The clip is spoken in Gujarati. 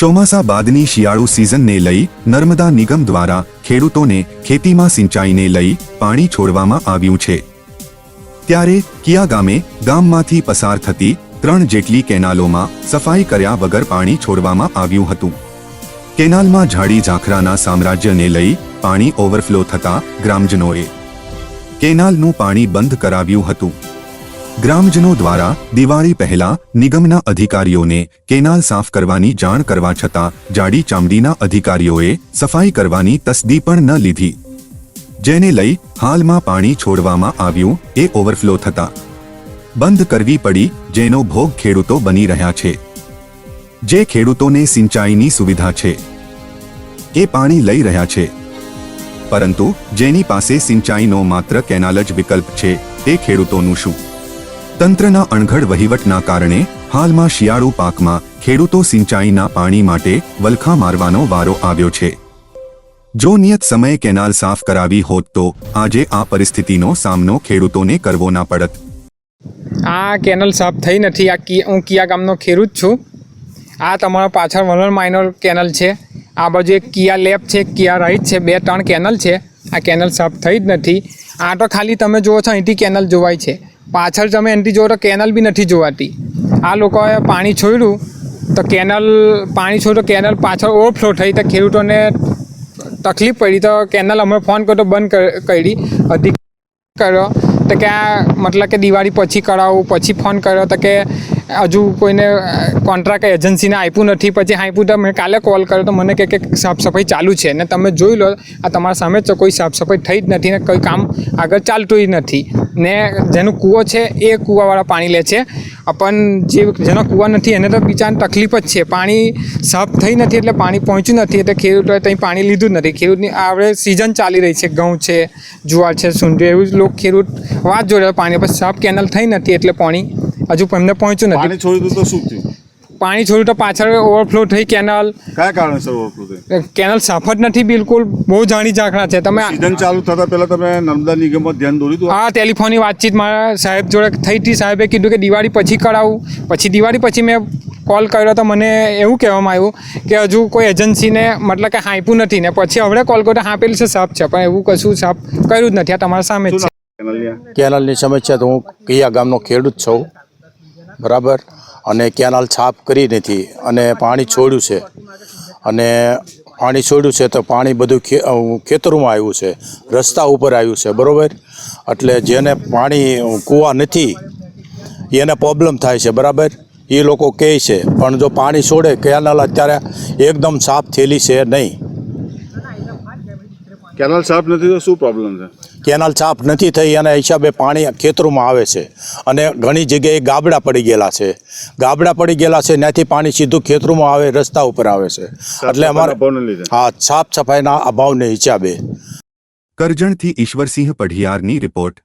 ચોમાસા બાદની શિયાળુ સિઝનને લઈ નર્મદા નિગમ દ્વારા ખેડૂતોને ખેતીમાં સિંચાઈને લઈ પાણી છોડવામાં આવ્યું છે. ત્યારે કિયા ગામે ગામમાંથી પસાર થતી ત્રણ જેટલી કેનાલોમાં સફાઈ કર્યા વગર પાણી છોડવામાં આવ્યું હતું. કેનાલમાં ઝાડી ઝાંખરાના સામ્રાજ્યને લઈ પાણી ઓવરફ્લો થતા ગ્રામજનોએ કેનાલનું પાણી બંધ કરાવ્યું હતું. ગ્રામજનો દ્વારા દિવાળી પહેલા નિગમના અધિકારીઓને કેનાલ સાફ કરવાની જાણ કરવા છતાં જાડી ચામડીના અધિકારીઓએ સફાઈ કરવાની તસદી પણ ન લીધી. જેને લઈ હાલમાં પાણી છોડવામાં આવ્યું એ ઓવરફ્લો થતા. બંધ કરવી પડી જેનો ભોગ ખેડૂતો બની રહ્યા છે. જે ખેડૂતોને સિંચાઈની સુવિધા છે. એ પાણી લઈ રહ્યા છે. પરંતુ જેની પાસે સિંચાઈનો માત્ર કેનાલ જ વિકલ્પ છે તે ખેડૂતોનું શું? તંત્રના અણઘડ વહીવટના કારણે હાલમાં શિયાળુ પાકમાં ખેડૂતો સિંચાઈના પાણી માટે વલખા મારવાનો વારો આવ્યો છે. જો નિયત સમયે કેનાલ સાફ કરાવી હોત તો આજે આ પરિસ્થિતિનો સામનો ખેડૂતોને કરવો ના પડત. આ કેનલ સાફ થઈ નથી. આ હું કિયા ગામનો ખેડૂત છું. આ તમારા પાછળ વલણ માઇનર કેનલ છે. આ બાજુ એક કિયા લેબ છે કિયા રાઈટ છે, બે ત્રણ કેનલ છે. આ કેનલ સાફ થઈ જ નથી. આ તો ખાલી તમે જુઓ છો અહીંથી કેનલ જોવાય છે. પાછળ તમે એનાથી જોવો તો કેનલ બી નથી જોવાતી. આ લોકોએ પાણી છોડ્યું તો કેનલ, પાણી છોડ્યું તો કેનલ પાછળ ઓવરફ્લો થઈ તો ખેડૂતોને તકલીફ પડી તો કેનલ અમે ફોન કર્યો તો બંધ કર- અધિક કર્યો તો કે આ મતલબ કે દિવાળી પછી કરાવું, પછી ફોન કર્યો તો કે હજુ કોઈને કોન્ટ્રાક્ટ એજન્સીને આપ્યું નથી. પછી આપ્યું તો મેં કાલે કોલ કર્યો તો મને કહે કે સાફ સફાઈ ચાલુ છે. ને તમે જોઈ લો, આ તમારા સામે જ કોઈ સાફ સફાઈ થઈ જ નથી ને કોઈ કામ આગળ ચાલતું જ નથી. ને જેનું કૂવો છે, એ કૂવાવાળા પાણી લે છે. પણ જે જેનો કૂવા નથી, એને તો બિચારાને તકલીફ જ છે. પાણી સાફ થઈ નથી એટલે પાણી પહોંચ્યું નથી. એટલે ખેડૂતોએ ત્યાં પાણી લીધું નથી. ખેડૂતની આવડે સિઝન ચાલી રહી છે. ઘઉં છે, જુવાર છે, સુંઢી, એવું જ લોકો ખેડૂત વાત જોડે. પાણી પછી સાફ કેનલ થઈ નથી એટલે પાણી હજુ એમને પહોંચ્યું નથી. પાણી છોડી દીધું તો શું થયું? પાણી છોડ્યું તો પાછળ ઓવરફ્લો થઈ કેનલ કયા કારણસર ઓવરફ્લો થઈ? કેનલ સાફ જ નથી બિલકુલ બહુ જાણી ઝાંખણા છે. તમે સીઝન ચાલુ થતા પહેલા તમે નર્મદા નિગમમાં ધ્યાન દોર્યું હતું? આ ટેલિફોનની વાતચીત મારા સાહેબ જોડે થઈ હતી. સાહેબે કીધું કે દિવાળી પછી કરાવું. પછી દિવાળી પછી મેં કોલ કર્યો તો મને એવું કહેવામાં આવ્યું કે હજુ કોઈ એજન્સીને મતલબ કે હાંપ્યું નથી ને પછી હવે કોલ કર્યો તો હાંપેલું છે સાફ છે. પણ એવું કશું સાફ કર્યું જ નથી. આ તમારા સામે જ છે. કેનાલની સમસ્યા તો હું કયા ગામનો ખેડૂત છું. બરાબર? અને કેનાલ સાફ કરી નથી. અને પાણી છોડ્યું છે. અને પાણી છોડ્યું છે તો પાણી બધું ખેતરોમાં આવ્યું છે. રસ્તા ઉપર આવ્યું છે. બરાબર? એટલે જેને પાણી કૂવા નથી, એને પ્રોબ્લેમ થાય છે. બરાબર? એ લોકો કહે છે, પણ જો પાણી છોડે કેનાલ અત્યારે એકદમ સાફ થયેલી છે નહીં. કેનાલ સાફ નથી, તો શું પ્રોબ્લેમ છે? કેનાલ સાફ નથી થઈ એના હિસાબે પાણી ખેતરોમાં આવે છે. અને ઘણી જગ્યાએ ગાબડા પડી ગયેલા છે. ગાબડા પડી ગયેલા છે ત્યાંથી પાણી સીધું ખેતરોમાં આવે રસ્તા ઉપર આવે છે. એટલે અમારે હા સાફ સફાઈના અભાવને હિસાબે. કરજણથી ઈશ્વરસિંહ પઢિયારની રિપોર્ટ.